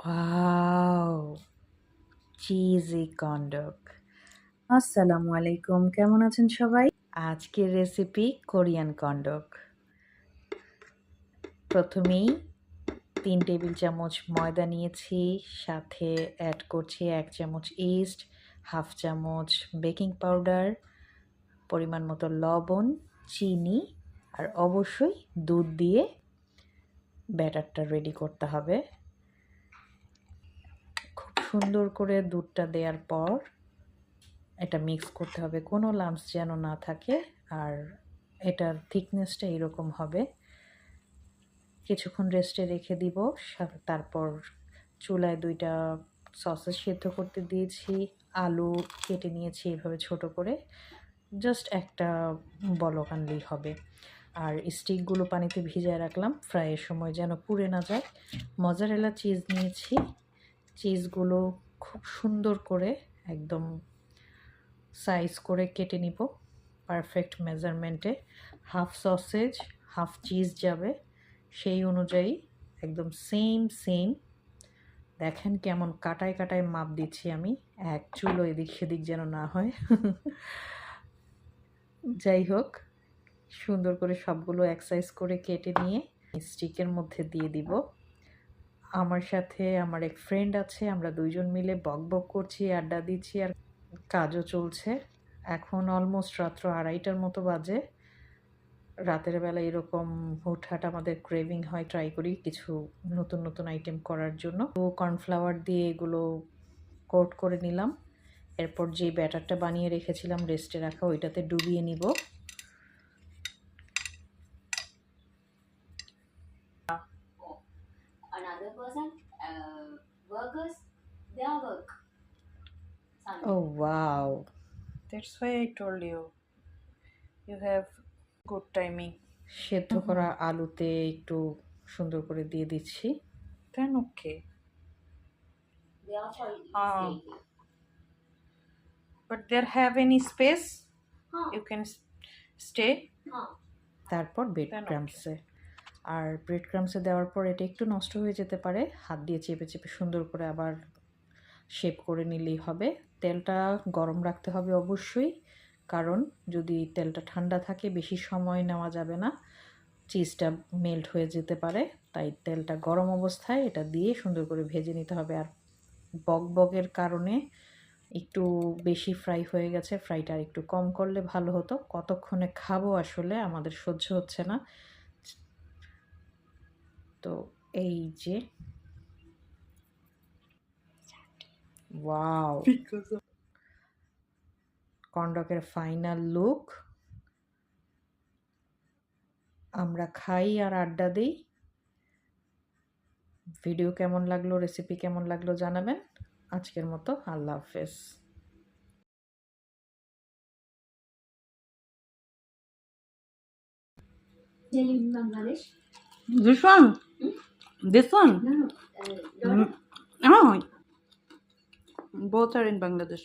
Wow cheesy কন্ডক আসসালামু আলাইকুম। কেমন আছেন সবাই? আজকের রেসিপি কোরিয়ান কন্ডক প্রথমেই তিন টেবিল চামচ ময়দা নিয়েছি সাথে অ্যাড করছি এক চামচ ইস্ট হাফ চামচ বেকিং পাউডার পরিমাণ মতো লবণ চিনি আর অবশ্যই দুধ দিয়ে ব্যাটারটা রেডি করতে হবে। সুন্দর করে দুধটা দেওয়ার পর এটা মিক্স করতে হবে। কোনো লাম্পস যেন না থাকে আর এটার থিকনেসটা এরকম হবে। কিছুক্ষণ রেস্টে রেখে দিব। তারপর চুলায় দুইটা সসেস সেদ্ধ করতে দিয়েছি। আলু কেটে নিয়েছি এভাবে ছোট করে। জাস্ট একটা বলক আনলেই হবে। আর স্টিকগুলো পানিতে ভিজায় রাখলাম। ফ্রাইয়ের সময় যেন পুড়ে না যায়। মজারেলা চিজ নিয়েছি। চিজগুলো খুব সুন্দর করে একদম সাইজ করে কেটে নিব। পারফেক্ট মেজারমেন্টে হাফ সসেজ হাফ চিজ যাবে। সেই অনুযায়ী একদম সেম সেম দেখেন কেমন কাটায় কাটায় মাপ দিচ্ছি আমি। এক চুলো এদিক সেদিক যেন না হয়। যাই হোক, সুন্দর করে সবগুলো এক্সাইজ করে কেটে নিয়ে স্টিকের মধ্যে দিয়ে দিব। আমার সাথে আমার এক ফ্রেন্ড আছে, আমরা দুইজন মিলে বক বক করছি, আড্ডা দিচ্ছি আর কাজও চলছে। এখন অলমোস্ট রাত্র আড়াইটার মতো বাজে। রাতের বেলা এরকম হুটহাট আমাদের ক্রেভিং হয় ট্রাই করি কিছু নতুন নতুন আইটেম করার জন্য। তো কর্নফ্লাওয়ার দিয়ে এগুলো কোট করে নিলাম। এরপর যে ব্যাটারটা বানিয়ে রেখেছিলাম রেস্টে রাখা, ওইটাতে ডুবিয়ে নিব। Person uh, workers their work Sunday. Oh wow. That's why I told you. You have good timing. সেদ্ধ করা আলুতে একটু সুন্দর করে দিয়ে দিচ্ছি then okay they are for Ah. eating. But there have any space Huh. You can stay Huh. তারপর bread Then okay. ক্রামসে আর ব্রেড ক্রামসে দেওয়ার পর এটা একটু নষ্ট হয়ে যেতে পারে। হাত দিয়ে চেপে চেপে সুন্দর করে আবার শেপ করে নিলেই হবে। তেলটা গরম রাখতে হবে অবশ্যই, কারণ যদি তেলটা ঠান্ডা থাকে বেশি সময় নেওয়া যাবে না। চিজটা মেল্ট হয়ে যেতে পারে, তাই তেলটা গরম অবস্থায় এটা দিয়ে সুন্দর করে ভেজে নিতে হবে। আর বক বকের কারণে একটু বেশি ফ্রাই হয়ে গেছে ফ্রাইটা আর একটু কম করলে ভালো হতো। কতক্ষণে খাব আসলে আমাদের সহ্য হচ্ছে না। তো এই যে ওয়াও। কন্ডকের ফাইনাল লুক আমরা খাই আর আড্ডা দিই। ভিডিও কেমন লাগল রেসিপি কেমন লাগল জানাবেন। আজকের মতো আল্লাহ হাফেজ। Bangladesh. This one? This one? No. Uh. Mm. Oh. Both are in Bangladesh.